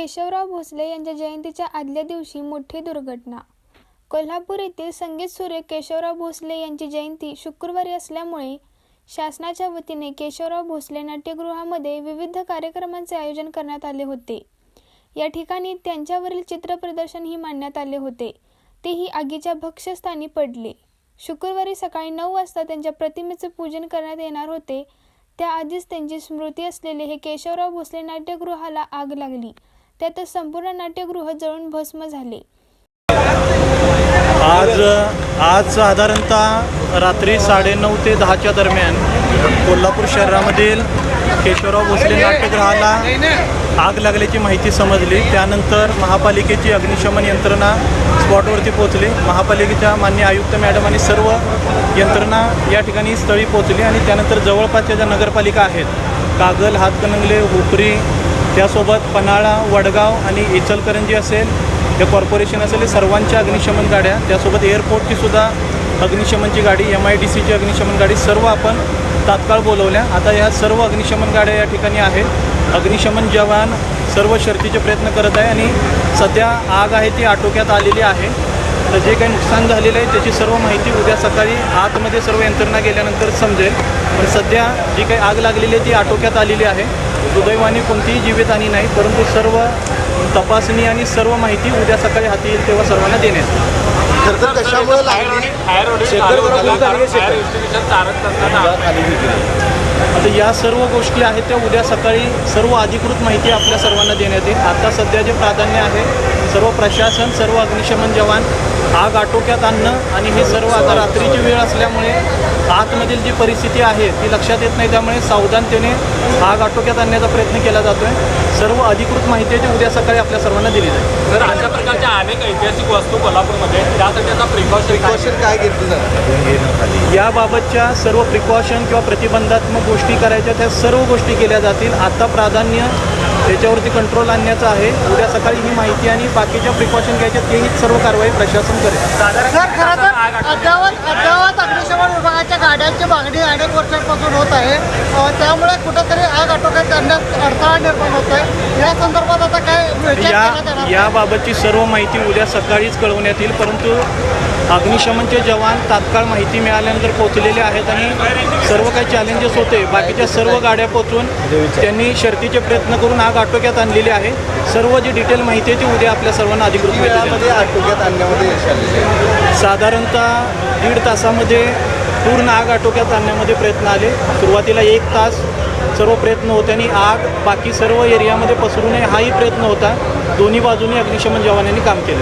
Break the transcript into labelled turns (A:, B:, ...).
A: केशवराव भोसले यांच्या जयंतीच्या आदल्या दिवशी मोठी दुर्घटना. कोल्हापूर येथील संगीत सूर्य केशवराव भोसले यांची जयंती शुक्रवारी असल्यामुळे शासनाच्या वतीने केशवराव भोसले नाट्यगृहामध्ये विविध कार्यक्रमांचे आयोजन करण्यात आले होते. या ठिकाणी त्यांच्यावरील चित्रप्रदर्शनही मांडण्यात आले होते. तेही आगीच्या भक्ष्यस्थानी पडले. शुक्रवारी सकाळी नऊ वाजता त्यांच्या प्रतिमेचे पूजन करण्यात येणार होते. त्याआधीच त्यांची स्मृती असलेले हे केशवराव भोसले नाट्यगृहाला आग लागली. त्यातच संपूर्ण नाट्यगृह जळून भस्म झाले.
B: आज आज साधारणतः रात्री साडेनऊ ते दहाच्या दरम्यान कोल्हापूर शहरामधील केशवराव भोसले नाट्यगृहाला आग लागल्याची माहिती समजली. त्यानंतर महापालिकेची अग्निशमन यंत्रणा स्पॉटवरती पोहोचली. महापालिकेच्या मान्य आयुक्त मॅडम आणि सर्व यंत्रणा या ठिकाणी स्थळी पोहोचली आणि त्यानंतर जवळपासच्या ज्या नगरपालिका आहेत कागल हातकणंगले हुपरी त्यासोबत पन्हाळा वडगाव आणि इचलकरंजी असेल त्या कॉर्पोरेशन असेल हे सर्वांच्या अग्निशमन गाड्या. त्यासोबत एअरपोर्टची सुद्धा अग्निशमनची गाडी एम आय डी सीची अग्निशमन गाडी सर्व आपण तात्काळ बोलवल्या. आता ह्या सर्व अग्निशमन गाड्या या ठिकाणी आहेत. अग्निशमन जवान सर्व शर्तीचे प्रयत्न करत आहे आणि सध्या आग आहे ती आटोक्यात आलेली आहे. तर जे काही नुकसान झालेलं आहे त्याची सर्व माहिती उद्या सकाळी आतमध्ये सर्व यंत्रणा गेल्यानंतर समजेल. पण सध्या जी काही आग लागलेली आहे ती आटोक्यात आलेली आहे. दुर्दैवाने कोणतीही जीवितहानी नाही परंतु सर्व तपासणी आणि सर्व माहिती उद्या सकाळी हाती येईल तेव्हा सर्वांना देण्यात येईल.
C: खरं तर कशामुळे.
B: आता या सर्व गोष्टी आहेत त्या उद्या सकाळी सर्व अधिकृत माहिती आपल्या सर्वांना देण्यात येईल. आता सध्या जे प्राधान्य आहे सर्व प्रशासन सर्व अग्निशमन जवान आग आटोक्यात आणणं आणि हे सर्व आता रात्रीची वेळ असल्यामुळे आतमधील जी परिस्थिती आहे ती लक्षात येत नाही त्यामुळे सावधानतेने आग आटोक्यात आणण्याचा प्रयत्न केला जातो आहे सर्व अधिकृत माहिती आहे ती उद्या सकाळी आपल्या सर्वांना दिली जाईल
D: तर अशा प्रकारच्या अनेक ऐतिहासिक वस्तू कोल्हापूरमध्ये त्यासाठी आता प्रिकॉशन
C: प्रिकॉशन काय घेतलं जातं?
B: याबाबतच्या सर्व प्रिकॉशन किंवा प्रतिबंधात्मक गोष्टी करायच्या त्या सर्व गोष्टी केल्या जातील. आता प्राधान्य त्याच्यावरती कंट्रोल आणण्याचं आहे. उद्या सकाळी ही माहिती आणि बाकीच्या प्रिकॉशन घ्यायच्या तेही सर्व कारवाई प्रशासन करेल.
E: विभागाच्या गाड्यांची मागणी अनेक वर्षांपासून होत आहे. त्यामुळे कुठेतरी आग आटोक्यात करण्यात अडथळा निर्माण होत आहे. या संदर्भात आता काय
B: याबाबतची सर्व माहिती उद्या सकाळीच कळवण्यात येईल परंतु अग्निशमनचे जवान तात्काळ माहिती मिळाल्यानंतर पोहोचलेले आहेत आणि सर्व काही चॅलेंजेस होते. बाकीच्या सर्व गाड्या पोहोचून त्यांनी शर्तीचे प्रयत्न करून आग आटोक्यात आणलेली आहे. सर्व जी डिटेल माहिती आहे ती उद्या आपल्या सर्वांना अधिकृत
C: आटोक्यात आणण्यामध्ये यश आलेलं आहे.
B: साधारणतः दीड तासामध्ये पूर्ण आग आटोक्यात आणण्यामध्ये प्रयत्न आले. सुरुवातीला एक तास सर्व प्रयत्न होते आणि आग बाकी सर्व एरियामध्ये पसरू नये हाही प्रयत्न होता. दोन्ही बाजूनी अग्निशमन जवानांनी काम केलं.